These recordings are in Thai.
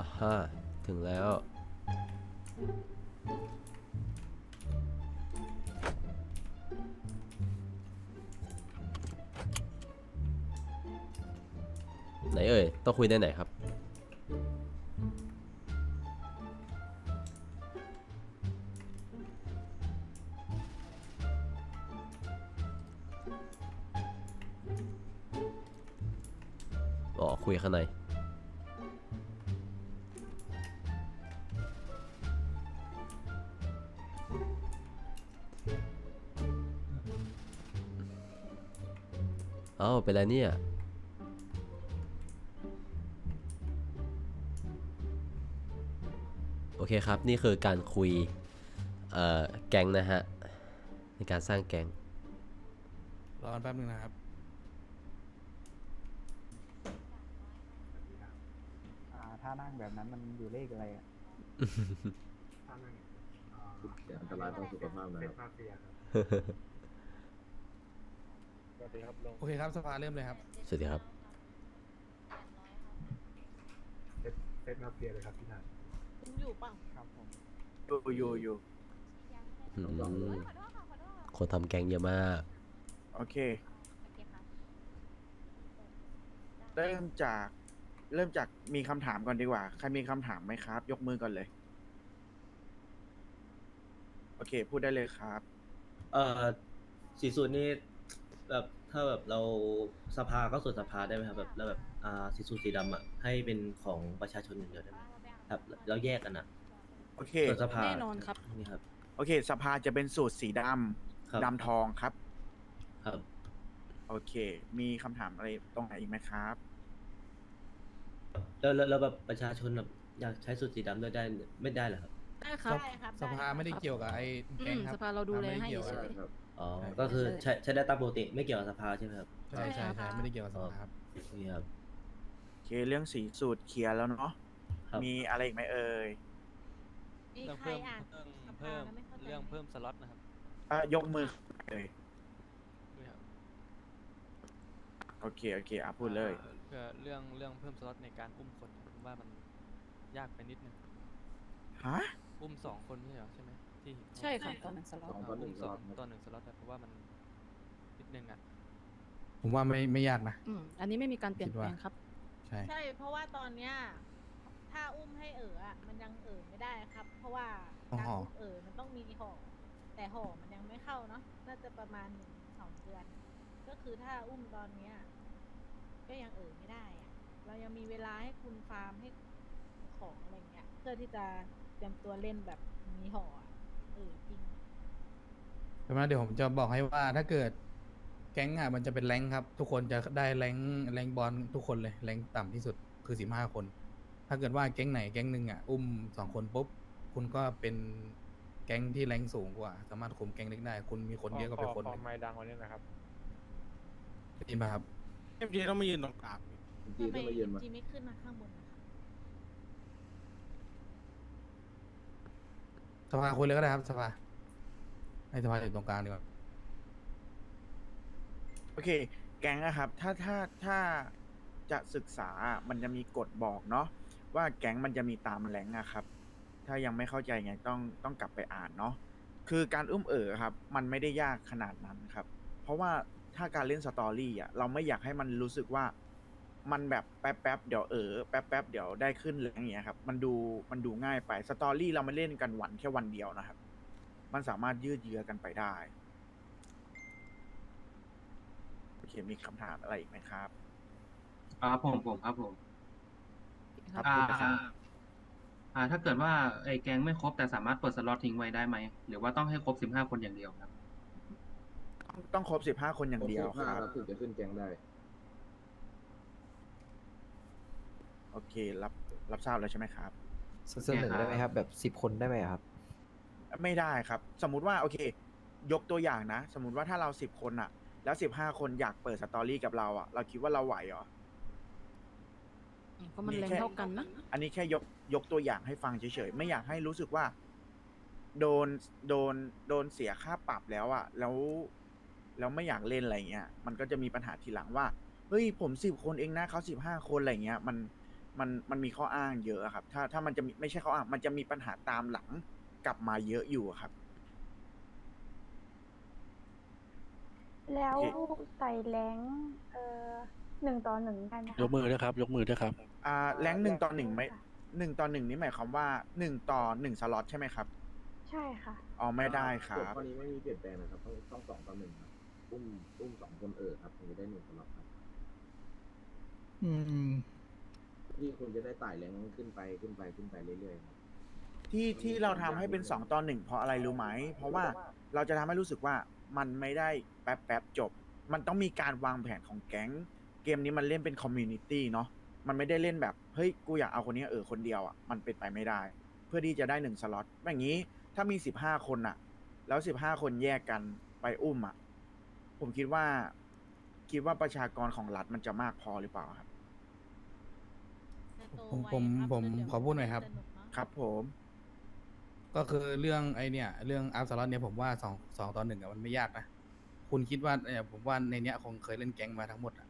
อ่าฮะถึงแล้ว ไหนเอ่ย ต้องคุยได้ไหนครับ อ๋อ คุยข้างในาเป็นไรเนี่ย โอเคครับ นี่คือการคุย เอ่อ แก๊งนะฮะ ในการสร้างแก๊งรอกันแป๊บนึงนะครับ อ่าถ้านั่งแบบนั้นมันอยู่เลขอะไรอะอันตรายต่อสุขภาพนะครับ โอเคครับสภาเริ่มเลยครับ สวัสดีครับอยู่เปล่าครับผมอยู่อยู่อยู่อืมขอโทษค่ะขอโทษคนทำแก๊งเยอะมาก โอเคโอเคค่ะเริ่มจาก เริ่มจากมีคำถามก่อนดีกว่า ใครมีคำถามไหมครับ ยกมือก่อนเลย โอเค พูดได้เลยครับ เอ่อสีสูตรนี่ แบบถ้าแบบเราสภาก็ส่วนสภาได้ไหมครับแบบแล้วแบบอ่าสีสูตรสีดำอะให้เป็นของประชาชนอย่างเดียวได้ไหมครับแล้วแยกกันอะโอเค ส่วนสภาแน่นอนครับ นี่ครับ โอเค สภาจะเป็นสูตรสีดครับำดำทองครับ ครับ โอเค มีคำถามอะไรตรงไหนอีกไหมครับ แล้วแล้วแล้วแบบประชาชนแบบอยากใช้สูตรสีดำด้วยได้ไม่ได้เหรอครับ ได้ครับสภสภาไม่ได้เกี่ยวกับไอ้อืแก๊งมครับ สภาเราดูแลให้ไม่ไกี่ยวเฉกับยครับอ๋อใช่ก็คือใช้ใช้ได้ตามปกติไม่เกี่ยวกับสภาใช่ไหมครับใช่ใช่ใช่ใช่ครับไม่ได้เกี่ยวกับสภาครับ นี่ครับ โอเคเรื่องสีสูตรเคลียร์แล้วเนาะ ครับ มีอะไรอีกไหมเอ่ยมีเรื่องใครเพิ่มอ่านเรื่องสภาเพิ่มแล้วไม่เข้าใจเรื่องไหมเพิ่มสล็อตนะครับอะยกมือเอ่ยด้วยครับโอเคโอเคอะพูดเลยเพื่อเรื่องเรื่องเพิ่มสล็อตในการอุ้มคนครับผมว่ามันยากไปนิดนึง ฮะ อุ้มสองคนไม่ใช่เหรอใช่ไหมที่เห็นใช่ค่ะตอนนั้นสล็อตสองอ่าต่อหนึ่อุ้งมสสล็อองตครับต่อหนึ่งสล็อตแต่เพราะว่ามันนิดนึงอะผมว่าไม่ไม่ยากนะ อืมอันนี้ไม่มีการเปลี่ยนคิดแปลว่า งครับ ใช่ ใช่ เพราะว่าตอนเนี้ยถ้าอุ้มให้เอ๋ออะมันยังเอ๋อไม่ได้ครับ เพราะว่าต้องการห่ออุ้มเอ๋อมันต้องมีห่อแต่ห่อมันยังไม่เข้าเนาะน่าจะประมาณหนึ่งสองเดือน ก็คือถ้าอุ้มตอนเนี้ยก็ยังเอ๋อไม่ได้อะเรายังมีเวลาให้คุณฟาร์มให้ของอะไรเงี้ยเพื่อที่จะเตรียมตัวเล่นแบบมีห่ออะเออจริงเพราะฉะนั้นเดี๋ยวผมจะบอกให้ว่าถ้าเกิดแก๊งอะมันจะเป็นแรงค์ครับ ทุกคนจะได้แรงค์แรงค์บอลทุกคนเลยแรงค์ต่ำที่สุดคือสิบห้าคน ถ้าเกิดว่าแก๊งไหนแก๊งหนึ่งอะอุ้มสองคนปุ๊บคุณก็เป็นแก๊งที่แรงค์สูงกว่า สามารถคุมแก๊งเล็กได้ คุณมีคนเยอะกว่าเป็นคนหนึ่งไม่ดังกว่านี้นะครับ ได้ยินไหมครับ เอ็มจีต้องมายืนตรงกลางจริงทำๆไมต้องมายืนมา จีไม่ขึ้นมาข้างบนนะคะ สภาคุยเลยก็ได้ครับสภาให้สภาอยู่ตรงกลางดีกว่าโอเค แก๊งนะครับ ถ้าถ้าถ้าจะศึกษามันจะมีกฎบอกเนาะว่าแก๊งมันจะมีตามแหล่งอะครับ ถ้ายังไม่เข้าใจไงต้องต้องกลับไปอ่านเนาะคือการอุ้มเอ๋อครับ มันไม่ได้ยากขนาดนั้นครับ เพราะว่าถ้าการเล่นสตอรี่อะเราไม่อยากให้มันรู้สึกว่า มันแบบแป๊บแป๊บๆเดี๋ยวเออแป๊บแป๊บๆเดี๋ยวได้ขึ้นแหล่งอย่างเงี้ยครับ มันดูมันดูง่ายไปสตอรี่เราไม่เล่นกันวันแค่วันเดียวนะครับ มันสามารถยืดเยื้อกันไปได้โอเคมีคำถามอะไรอีกไหมครับอ่าผมผมครับผมครับอ่าพูดนะครับ อ่า ถ้าเกิดว่าไอ้แก๊งไม่ครบแต่สามารถเปิดสล็อตทิ้งไว้ได้ไหมหรือว่าต้องให้ครบสิบห้าคนอย่างเดียวครับ ต้องต้องครบสิบห้าคนอย่างเดียวครบค15รับถึงจะขึ้นแกงได้ โอเค รับรับทราบแล้วใช่ไหมครับ เสนอได้ไหมครับ แบบสิบคนได้ไหมครับ ไม่ได้ครับ สมมุติว่าโอเค ยกตัวอย่างนะ สมมุติว่าถ้าเราสิบคนอะแล้วสิบห้าคนอยากเปิดสตอรี่กับเราอะเราคิดว่าเราไหวเหรอเพราะมันแรงเท่ากันนะ อันนี้แค่ยกยกตัวอย่างให้ฟังเฉยๆ ไม่อยากให้รู้สึกว่า โดนโดนโดนเสียค่าปรับแล้วอะแล้วแล้วไม่อยากเล่นอะไรเงี้ย มันก็จะมีปัญหาทีหลังว่า เฮ้ยผมสิบคนเองนะเขาสิบห้าคนอะไรเงี้ย มัน มันมันมีข้ออ้างเยอะอะครับ ถ้าถ้ามันจะมีไม่ใช่ข้ออ้างมันจะมีปัญหาตามหลังกลับมาเยอะอยู่อะครับ แล้วโอเคใส่แรงเอ่อหนึ่งต่อหนึ่งได้ไหมคะยกมือด้วยครับ ยกมือด้วยครับ อ่าแรงหนึ่งต่อหนึ่งไม่หนึ่งต่อหนึ่งนี่หมายความว่าหนึ่งต่อหนึ่งสล็อตใช่ไหมครับใช่ค่ะ อ๋อไม่ได้ครัส่วนบ ข้อนี้ไม่มีเปลี่ยนแปลงนะครับต้องต้องสองต่อหนึ่งครับอุ้มอุ้มสองคนเออครับถึงจะได้หนึ่งสำหรับครับ อืม ที่คุณจะได้ไต่แรงขึ้นไปขึ้นไปขึ้นไปเรื่อยๆครับ ที่ที่เราทำให้เป็นสองต่อหนึ่งเพราะอะไรรู้ไหม เพราะว่าเราจะทำให้รู้สึกว่ามันไม่ได้แป๊บแป๊บๆจบ มันต้องมีการวางแผนของแก๊ง เกมนี้มันเล่นเป็นคอมมูนิตี้เนาะมันไม่ได้เล่นแบบ เฮ้ย กูอยากเอาคนนี้เออคนเดียวอะมันเป็นไปไม่ได้ เพื่อที่จะได้หนึ่งสล็อตอย่างนี้ถ้ามีสิบห้าคนอะ แล้วสิบห้าคนแยกกันไปอุ้มอะผมคิดว่า คิดว่าประชากรของรัฐมันจะมากพอหรือเปล่าครับจะโต ผมไวผมครับผมแล้วเดี๋ยวขอพูดหน่อยครับสนุกเนอะครับผม ก็คือเรื่องไอเนี่ย เรื่องอัพสล็อตเนี่ยผมว่าสองสองต่อหนึ่งอะมันไม่ยากนะ คุณคิดว่าเนี่ยผมว่าในเนี้ยคงเคยเล่นแก๊งมาทั้งหมดอะ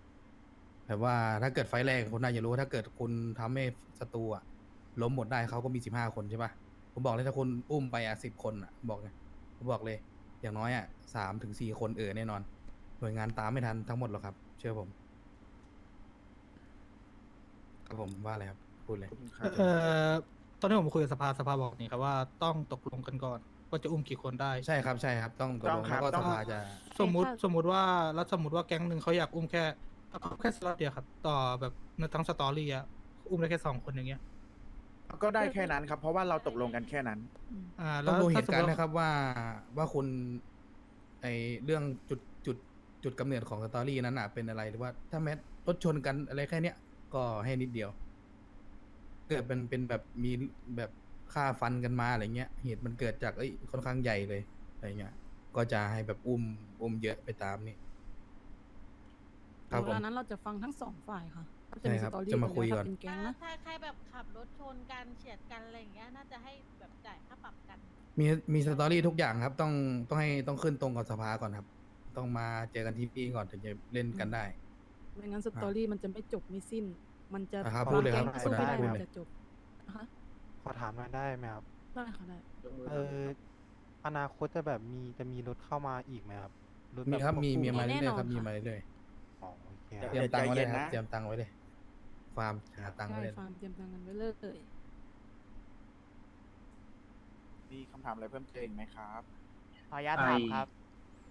แต่ว่าถ้าเกิดไฟล์แรกคุณน่าจะรู้ว่าถ้าเกิดคุณทำให้ศัตรูอะล้มหมดได้เขาก็มีสิบห้าคนใช่ปะผมบอกเลยถ้าคุณอุ้มไปอะสิบคนอะบอกเลยผมบอกเลย อย่างน้อยอะสามถึงสี่คนเออแน่นอน หน่วยงานตามไม่ทันทั้งหมดหรอกครับ เชื่อผม ครับผมว่าอะไรครับพูดเลยเอ่อตอนนี้ผมคุยกับสภาสภาบอกนี่ครับว่าต้องตกลงกันก่อนว่าจะอุ้มกี่คนได้ ใช่ครับใช่ครับ ต้องตกต้ลองงครัแล้บวก็ต้สองภาจะ สมมุติสมมุติว่าแล้วสมมติว่าแก๊งหนึ่งเขาอยากอุ้มแค่เอาแค่สล็อตเดียวครับ ต่อแบบในทั้งสตอรี่อะอุ้มได้แค่สองคนอย่างเงี้ยก็ได้แค่นั้นครับ เพราะว่าเราตกลงกันแค่นั้น อ่าต้แล้อวงดูเหถ้าตุสมการมณ์ตินะครับว่าว่าคุณไอเรื่องจุดจุดจุดกำเนิดของสตอรี่นั้นอะเป็นอะไรหรือว่าถ้าแม้รถชนกันอะไรแค่เนี้ย ก็ให้นิดเดียวเกิดเป็นเป็นแบบมีแบบฆ่าฟันกันมาอะไรเงี้ย เหตุมันเกิดจากเอ้ยค่อนข้างใหญ่เลยอะไรเงี้ย ก็จะให้แบบอุ้มอุ้มเยอะไปตามนี่ครับผม เวลานั้นเราจะฟังทั้งสองฝ่ายค่ะก็ใช่มีครับสตอรี่จะมาคุยแล้วก่อนถ้าเป็นแก๊งถ้านะ ถ้าใครแบบขับรถชนกันเฉียดกันอะไรอย่างเงี้ยน่าจะให้แบบจ่ายค่าปรับกัน มีมีสตอรี่ทุกอย่างครับ ต้องต้องให้ต้องขึ้นตรงกับสภาก่อนครับ ต้องมาเจอกันที่นี่ก่อนถึงจะเล่นกันได้ ไม่งั้นสตอรี่มันจะไม่จบไม่สิ้น มันจะอะครับพูดเลยครับแก๊งสู้ไม่ได้พูดมันเลยจะจบนะคะขอถามหน่อยได้ไหมครับ ได้ค่ะได้ยกมือเอออนาคตจะแบบมีจะมีรถเข้ามาอีกไหมครับถมีแครับมีมีวมาแน่เรื่อยนอนๆครับมีค่ะมาเรื่อยอ๋อโอเคๆเดี๋เตรียยวมตังค์ไว้เลยครับใจเย็นนะเตรียมตังค์ไว้เลยฟาร์มหาตังค์ไว้ใช่เลยฟาร์มเตรียมตังค์กันไว้เลยมีคำถามอะไรเพิ่มเติมไหมครับ ขออนุญาตถามครับ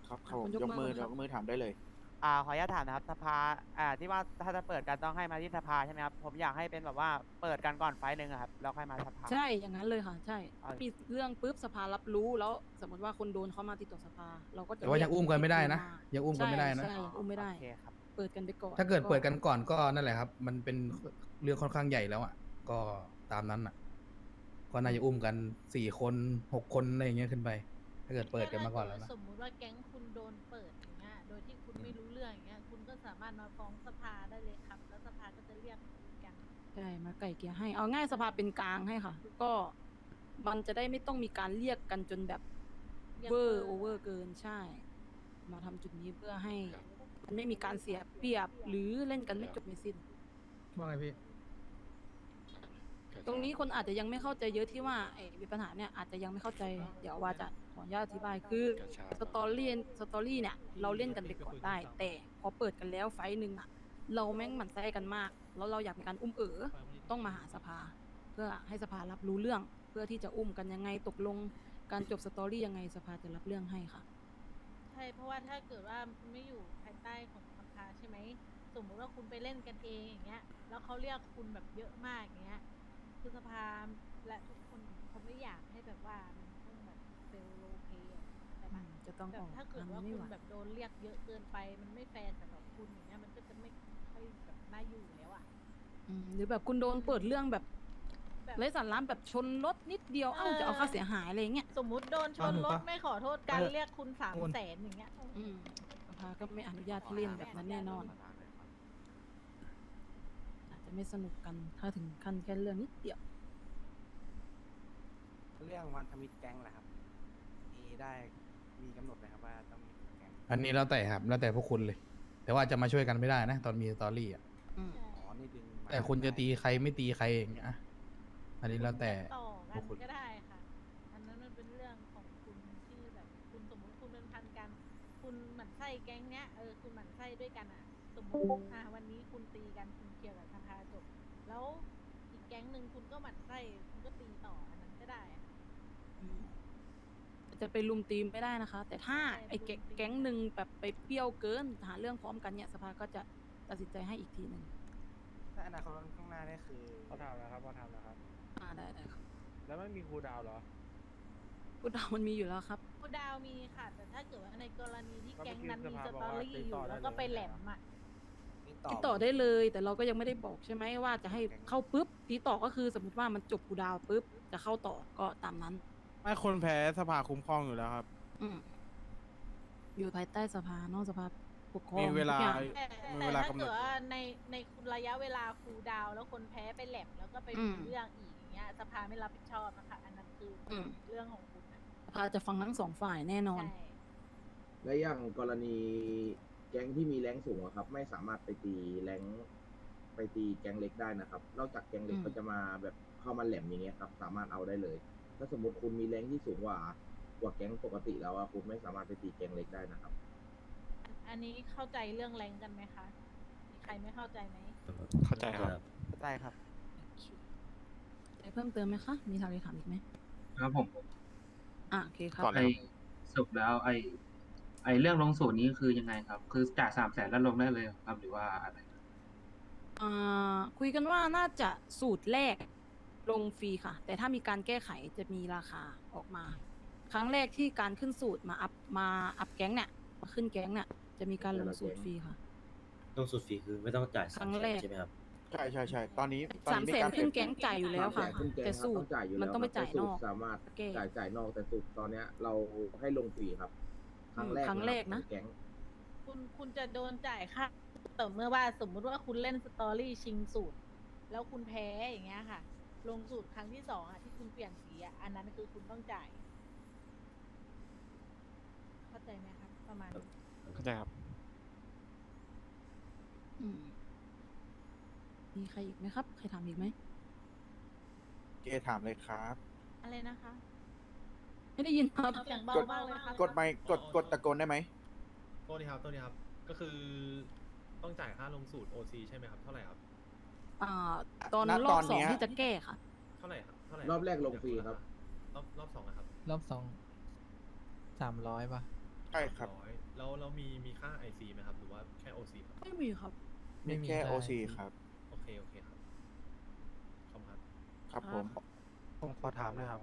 ครับผอะมคุณยกยกมือมือครับยกมือถามได้เลย อ่าขออนุญาตถามนะครับสภาอ่าที่ว่าถ้าจะเปิดกันต้องให้มาที่สภาใช่ไหมครับผมอยากให้เป็นแบบว่าเปิดกันก่อนไฟล์หนึ่งอะครับแล้วค่อยมาสภา ใช่อย่างนั้นเลยค่ะ ใช่ เอา มีเรื่องปุ๊บสภารับรู้แล้วสมมติว่าคนโดนเขามาติดต่อสภา เราก็จะแต่ว่ายังอุ้มกันไม่ได้นะเรียยังอุ้มกันไม่ได้นะใช่ใช่ยังอุ้มไม่ได้ โอเคครับเปิดกันไปก่อนถ้าเกิดเปิดกันก่อนก็นั่นแหละครับ มันเป็นเรื่องค่อนข้างใหญ่แล้วอะ ก็ตามนั้นอะ ก็น่าจะอุ้มกันสี่คนหกคนอะไรอย่างเงี้ยขึ้นไป ถ้าเกิดเปิดกันมาก่อนแล้วนะ สมมุติว่าแก๊งคุณโดนเปิดามารถมาฟ้องสภาได้เลยครับ แล้วสภาก็จะเรียกคุยกัน ใช่มาไก่เกลี่ยให้เอาง่ายสภาเป็นกลางให้ค่ะ ก็มันจะได้ไม่ต้องมีการเรียกกันจนแบบเรียกเวอเบอร์ร์ โอเวอร์เกินใช่ มาทำจุดนี้เพื่อให้ มันไม่มีการเสียเปรียบหรือเล่นกันไม่จบไม่สิ้น ว่าไงพี่ ตรงนี้คนอาจจะยังไม่เข้าใจเยอะที่ว่าไอ้มีปัญหาเนี่ยอาจจะยังไม่เข้าใจเดี๋ยวว่าจะขออนุญาตอธิบายคือสตอรี่สตอรี่เนี่ยเราเล่นกันไปก่อนได้ แต่พอเปิดกันแล้วไฟท์หนึ่งอะเราแม่งหมั่นไส้กันมาก แล้วเราอยากมีการอุ้มเอ๋อต้องมาหาสภา เพื่อให้สภารับรู้เรื่อง เพื่อที่จะอุ้มกันยังไงตกลงการจบสตอรี่ยังไงสภาจะรับเรื่องให้ค่ะ ใช่เพราะว่าถ้าเกิดว่าไม่อยู่ภายใต้ของสภาใช่ไหมสมมุติว่าคุณไปเล่นกันเองอย่างเงี้ยแล้วเขาเรียกคุณแบบเยอะมากอย่างเงี้ย คือสภาและทุกคนเขาไม่อยากให้แบบว่ามันต้องแบบเฟลโลเพอะแต่ปะจะต้องแบอบอกถ้าเกิดทางว่าไม่คุณไหวแบบโดนเรียกเยอะเกินไป มันไม่แฟร์สำหรับคุณอย่างเงี้ยมันก็จะไม่ค่อยแบบน่าอยู่แล้วอะอืมหรือแบบคุณโดนเปิดเรื่องแบบแบบไร้สาระแบบชนรถนิดเดียวเอ้าจะเอาค่าเสียหายอะไรอย่างเงี้ยสมมุติโดนชนเอาหนูรถปะไม่ขอโทษกันเออเรียกคุณสามโอนแสนอย่างเงี้ยอืมสภาก็ไม่อนุญาตให้เล่นแบบนั้นแน่นอนอา จจะไม่สนุกกัน ถ้าถึงขั้นแค่เรื่องนิดเดียว เรื่องวันทมิตแก๊งแหละครับ มีได้มีกำหนดไหมครับว่าต้องมีแก๊งอันนี้แล้วแต่ครับแล้วแต่พวกคุณเลย แต่ว่าจะมาช่วยกันไม่ได้นะ ตอนมีสตอรี่อะอืมอ๋อนี่ดึงมาแต่คุณจะตีใครไม่ตีใครอย่างเงี้ยอันนี้แล้วแต่ ต่อกับุนคคลก็ได้ค่ะ อันนั้นมันเป็นเรื่องของคุณที่แบบคุณสมมติคุณเป็นพันกัน คุณหมั่นไส้แก๊งเนี้ยเออคุณหมั่นไส้ด้วยกันอะ สมมติอะวันนี้คุณตีกันคุณเคลียร์กับสภาจบ แล้วอีกแก๊งหนึ่งคุณก็หมั่นไส้คุณก็ตีต่ออันนั้นก็ได้อะจะไปลุมตีมไม่ได้นะคะ แต่ถ้าไอ้แก๊งแก๊งหนึ่งแบบไปเปรี้ยวเกินหาเรื่องพร้อมกันเนี่ยสภาก็จะตัดสินใจให้อีกทีหนึ่งถ้าอนาคตข้างหน้านี่คือเขาทำแล้วครับเขาทำแล้วครับ อ่าได้ได้ครับแล้วไม่มีครูดาวเหรอกูดาวมันมีอยู่แล้วครับคูดาวมีค่ะ แต่ถ้าเกิดว่าในกรณีที่ก็แก๊งเมื่อกี้นั้นมีสภาสบอกตอว่ารี่ติดอต่ยู่อได้แล้วก็เลยไปแหลมอะ ติดต่อได้เลย แต่เราก็ยังไม่ได้บอกใช่ไหมว่าจะให้เข้าปุ๊บตีต่อก็คือสมมติว่ามันจบกูดาวปุ๊บจะเข้าต่อก็ตามนั้น ไม่คนแพ้สภาคุ้มครองอยู่แล้วครับ อืมอยู่ภายใต้สภานอกสภาปกครองมีเวลา ทุกอย่าง แต่มีแต่เวลาถ้ากำหนเกิดดว่าในในระยะเวลาคูลดาวน์แล้วคนแพ้ไปแหลมแล้วก็ไปมีเรื่องอีกอย่างเงี้ยสภาไม่รับผิดชอบนะคะ อันนั้นคืออมเรื่องของคุณนะสภาจะฟังทั้งสองฝ่ายแน่นอน ใช่และอย่างกรณี แก๊งที่มีแรงสูงอะครับ ไม่สามารถไปตีแรงไปตีแก๊งเล็กได้นะครับ นอกจากแก๊งเล็กอืมก็จะมาแบบเข้ามาแหลมอย่างเงี้ยครับสามารถเอาได้เลย ถ้าสมมติคุณมีแรงที่สูงกว่ากว่าแก๊งปกติแล้วอะคุณไม่สามารถไปตีแก๊งเล็กได้นะครับ อันนี้เข้าใจเรื่องแรงกันไหมคะ มีใครไม่เข้าใจไหมเข้าใจครับได้ครับ อะไรเพิ่มเติมไหมคะ มีทางอะไรถามอีกไหมครับผมอะโอเคครับ ก่อน ไอสรุปแล้วไอ ไอเรื่องลงสูตรนี้คือยังไงครับ คือจ่ายสามแสนแล้วลงได้เลยครับหรือว่าอะไรอ่าคุยกันว่าน่าจะสูตรแรกลงฟรีค่ะ แต่ถ้ามีการแก้ไขจะมีราคาออกมา ครั้งแรกที่การขึ้นสูตรมาอัพมาอัพแก๊งเนี่ยมาขึ้นแก๊งเนี่ยจะมีการลงสูตรฟรีค่ะต้องสุดฟรีคือไม่ต้องจ่ายครั้สามงแสแรนก ใช่ไหมครับใช่ใช่ใช่ตอนนี้ตอนสามนี้แสนการขึ้นแก๊งจ่ายอยู่แล้วค่ะสามแสนขึ้นแก๊งแต่ครับสูตต้รองจ่ายอยู่มันแล้วต้องไปครับจ่ายแต่นสูอตกรสามารถแก้จ่ายจ่ายนอกแต่สูตรตอนเนี้ยเราให้ลงฟรีครับค รั้งแรกครั้งแรกนะของแก๊งคุณคุณจะโดนจ่ายค่าต่อเมื่อว่าสมมุติว่าคุณเล่นสตอรี่ชิงสูตร แล้วคุณแพ้อย่างเงี้ยค่ะ ลงสูตรครั้งที่สองอะที่คุณเปลี่ยนสีอะอันนั้นคือคุณต้องจ่าย เข้าใจไหมครับ ประมาณนี้เข้าใจครับ อืมมีใครอีกไหมครับ ใครถามอีกไหมเกถามเลยครับ อะไรนะคะ ไม่ได้ยินครับเสียงเบามากเลยครับกดไมค์กดกดตะโกนได้ไหมโทษทีครับโทษทีครับ ก็คือต้องจ่ายค่าลงสูตร OC ใช่ไหมครับเท่าไหร่ครับอ่าตอนณรอตบอนสองเนี้ยที่จะแก้ค่ะ เท่าไหร่ครับเท่าไหร่รอบแรกลงฟรีครับ รอบรอบสองนะครับรอบสองสามร้อยป่ะใช่ครับร้อยแล้วแล้วมีมีค่า IC ไหมครับ หรือว่าแค่ OC ครับไม่มีครับไม่มีมีแค่ได้โอซีครับ โอเคโอเคครับขอบคุณครับ ครับผมผมขอถามหนะครับ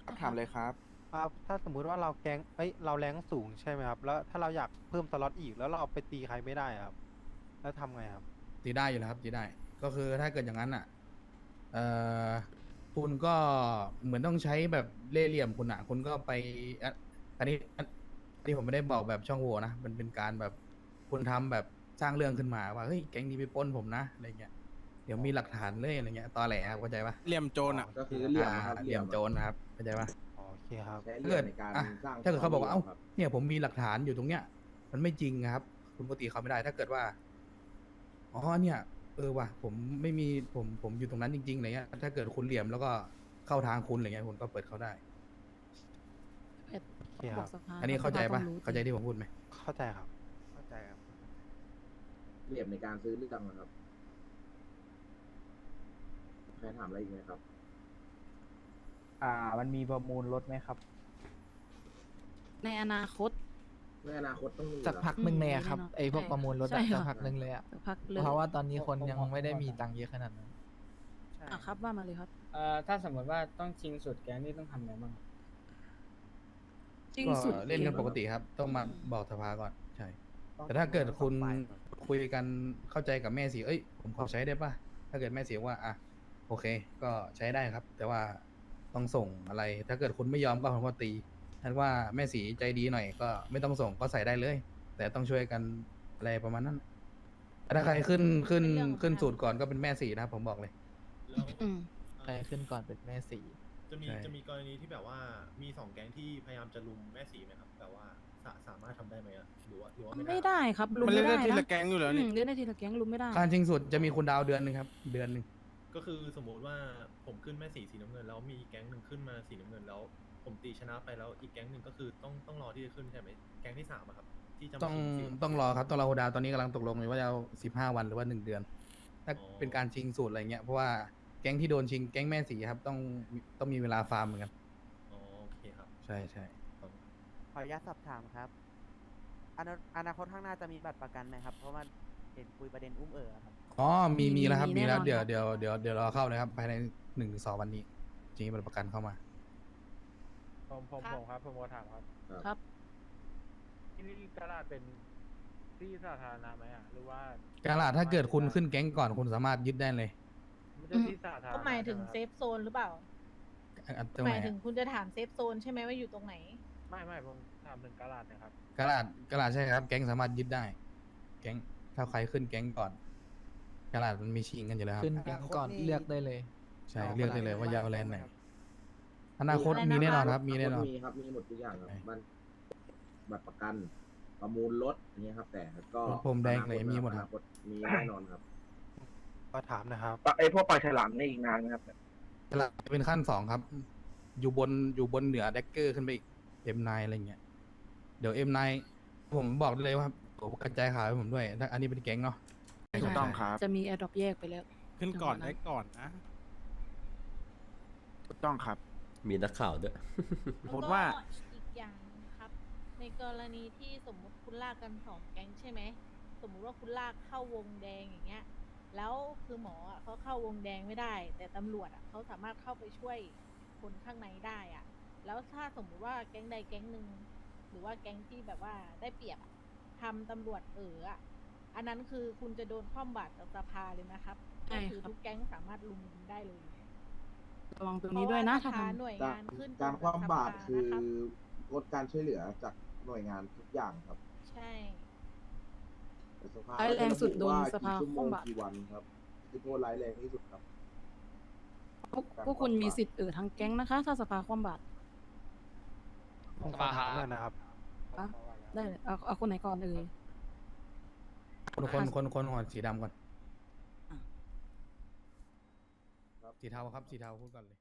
ครับถามเลยครับ ครับถ้าสมมุติว่าเราแก๊งเอ้ยเราแรงสูงใช่ไหมครับ แล้วถ้าเราอยากเพิ่มสล็อตอีกแล้วเราเอาไปตีใครไม่ได้อะครับ แล้วทำไงครับ ตีได้อยู่แล้วครับตีได้ ก็คือถ้าเกิดอย่างนั้นอะเอ่อคุณก็เหมือนต้องใช้แบบเล่ห์เหลี่ยมคุณอะ คุณก็ไปอะอันนี้อันอันนี้ผมไม่ได้บอกแบบช่องโหว่นะมันเป็นการแบบคุณทำแบบสร้างเรื่องขึ้นมาว่าเฮ้ยแก๊งนี้ไปปล้นผมนะอะไรเงี้ยเดี๋ยวมีหลักฐานเลยอะไรเงี้ยตอแหลครับเข้าใจปะเหลี่ยมโจรอะ ก็คือเหลี่ยมนะครับ อ่าเหลี่ยมโจรนะครับเข้าใจปะโอ เคครับ ใช้เหถ้าลี่ยเกิมดในการอะสร้างถ้าเกิดเขาบอกว่าเอ้าครับเนี่ยผมมีหลักฐานอยู่ตรงเนี้ย มันไม่จริงครับ คุณปกติเขาไม่ได้ ถ้าเกิดว่า อ๋อเนี่ย เออว่ะ ผมไม่มีผมผมอยู่ตรงนั้นจริงๆอะไรเงี้ย ถ้าเกิดคุณเหลี่ยมแล้วก็เข้าทางคุณอะไรเงี้ยคุณก็เปิดเขาได้เอ็ดโอเคครับบอกสภาอันนี้เข้าใจปะสภต้องรู้เข้าใจที่ผมพูดไหม เข้าใจครับ เข้าใจครับ เหลี่ยมในการซื้อเรื่องนะครับใครถามอะไรอีกไหมครับ อ่า มันมีประมูลรถไหมครับ ในอนาคต ในอนาคตต้องมีสักเหรอพักหนึ่งเลยอะครับอืมไอพวกใช่ประมูลรถใช่อะค่ะ สักพักหนึ่งเลยอะสักพักเลยเพราะว่าตอนนี้คนยังไม่ได้มีตังค์เยอะขนาดนั้นอะครับว่ามาเลยครับเอ่อถ้าสมมติว่าต้องชิงสุดแกนี่ต้องทำไงบ้างจริงก็สุดเล่นกันปกติครับ ต้องมาบอกสภาก่อนใช่ แต่ถ้าเกิดคุณคุยกันเข้าใจกับแม่สีเอ้ยผมขอใช้ได้ปะถ้าเกิดแม่สีว่าอะโอเค ก็ใช้ได้ครับ แต่ว่า ต้องส่งอะไร ถ้าเกิดคุณไม่ยอมก็ผมก็ตีถ้าว่าแม่สีใจดีหน่อยก็ไม่ต้องส่งก็ใส่ได้เลย แต่ต้องช่วยกันอะไรประมาณนั้นแต่ถ้าใครขึ้นขึ้นขึ้นสูตรก่อนก็เป็นแม่สีนะครับผมบอกเลย แล้วอืม ใครขึ้นก่อนเป็นแม่สี จะมีใช่ จะมีกรณีที่แบบว่ามีสองแก๊งที่พยายามจะลุมแม่สีไหมครับแบบว่าสาสามารถทำได้ไหมอะหรือว่าหรือว่าไม่ไม่ได้ได้ครับลุมมันเล่ไม่นได้ได้ทีนะละแก๊งอยู่แล้วนี่มเล่นได้ทีละแก๊งลุมไม่ได้ การชิงสุดจะมีคุณดาวเดือนหนึ่งครับ เดือนหนึ่ง ก็คือสมมุติว่าผมขึ้นแม่สีสีน้ำเงินแล้วมีแก๊งหนึ่งขึ้นมาสีน้ำเงินแล้ว ผมตีชนะไปแล้วอีกแก๊งหนึ่งก็คือต้องต้องรอที่จะขึ้นใช่ไหมแก๊งที่สามอะครับ ที่จะมาต้องชิสีต้องรอครับต้องรอคุณดาวตอนนี้กำลังตกลงอยู่ว่าจะเอาสิบห้าวันหรือว่าหนึ่งเดือนถ้าเป็นการชิงสูตรอะไรเงี้ยเพราะว่าแก๊งที่โดนชิงแก๊งแม่สีครับต้องต้องมีเวลาฟาร์มเหมือนกันอ๋อโอเคครับ ใช่ใช่ขอบคุณขออนุญาตสอบถามครับอนาอนาคตข้างหน้าจะมีบัตรประกันไหมครับ เพราะว่า เห็นคุยประเด็นอุ้มเอ๋อครับอ๋อมีมีมีแล้วครับมีมีแล้วแน่นอน เดี๋ยวครับเดี๋ยวเดี๋ยวเดี๋ยวรอเข้าเลยครับภายในหนึ่งถึงสองวันนี้จริงๆประกันเข้ามา ผมผมครับ ผมครับผมขอถามครับครับ ที่นี่ตลาดเป็นที่สาธารณะไหมอะหรือว่าการลาดถ้าเกิดคุณขึ้นแก๊งก่อนคุณสามารถยึดได้เลยไม่ใช่ที่สาธารณะก็หมายถึงใช่ไครับเซฟโซนหรือเปล่าอันตรงหไหนมายถึอะงคุณจะถามเซฟโซนใช่ไหมว่าอยู่ตรงไหน ไม่ไม่ผมถามถึงตลาดนะครับกระดาษกระดาษใช่ครับ แก๊งสามารถยึดได้ แก๊ง ถ้าใครขึ้นแก๊งก่อนกระดาษมันมีชิงกันอยู่แล้วครับ ขึ้นแก๊งก่อนเลือกได้เลย ใช่เลือกได้เลยว่าจะเอาแลนด์ไหนอนาคตมีแน่นอนครับ มีแน่นอน มีครับ มีหมดทุกอย่างครับบัตรบัตรประกัน ประมูลรถอย่างเงี้ยครับ แต่ก็รถพรมแดงอะไรมีหมดครับอนาคตมีแน่นอนครับก็ถามนะครับไอพวกปลาฉลามนี่อีกนานนะครับกระดาษจะเป็นขั้นสองครับ อยู่บนอยู่บนเหนือแดกเกอร์ขึ้นไปอีก M9 อะไรเงี้ย เดี๋ยว M9 ผมบอกได้เลยว่าผม กระจายข่าวให้ผมด้วยถ้าอันนี้เป็นแก๊งเนาะถูกต้องครับ จะมีแอร์ดรอปแยกไปแล้ว ขึ้นก่อนได้ก่อนนะถูกต้องครับ มีนักข่าวด้วยสมมติว่าแล้วก็อีกอย่างนะครับ ในกรณีที่สมมุติคุณลากกันสองแก๊งใช่ไหมสมมุติว่าคุณลากเข้าวงแดงอย่างเงี้ย แล้วคือหมออะเขาเข้าวงแดงไม่ได้ แต่ตำรวจอะเขาสามารถเข้าไปช่วยคนข้างในได้อะ แล้วถ้าสมมุติว่าแก๊งใดแก๊งหนึ่งหรือว่าแก๊งที่แบบว่าได้เปรียบอะ ทำตำรวจเอออะอันนั้นคือคุณจะโดนคว่ำบาตรจากสภาเลยนะครับใช่ก็คือครับทุกแก๊งสามารถลุมได้เลยระวังตรงนี้ด้วยนะเพถ้าราะว่าทำหน่วยงานขึ้นการคว่ำบาตรสภคือนะครับลดการช่วยเหลือจากหน่วยงานทุกอย่างครับ ใช่แต่สภาร้ายแรงสุดโดนว่าสภากี่ชั่วโมงคว่ำบาตรกี่วันครับคือโทษร้ายแรงที่สุดครับพวกพวกคุณมีสิทธิ์เออทางแก๊งนะคะ ถ้าสภาความบาดผมขอถามหน่อยนะครับอะ ได้เลยเอาเอาคนไหนก่อนเอ่ย คนคนคนคนหัวสีดำก่อนอะสีเทาครับ สีเทาพูดก่อนเลย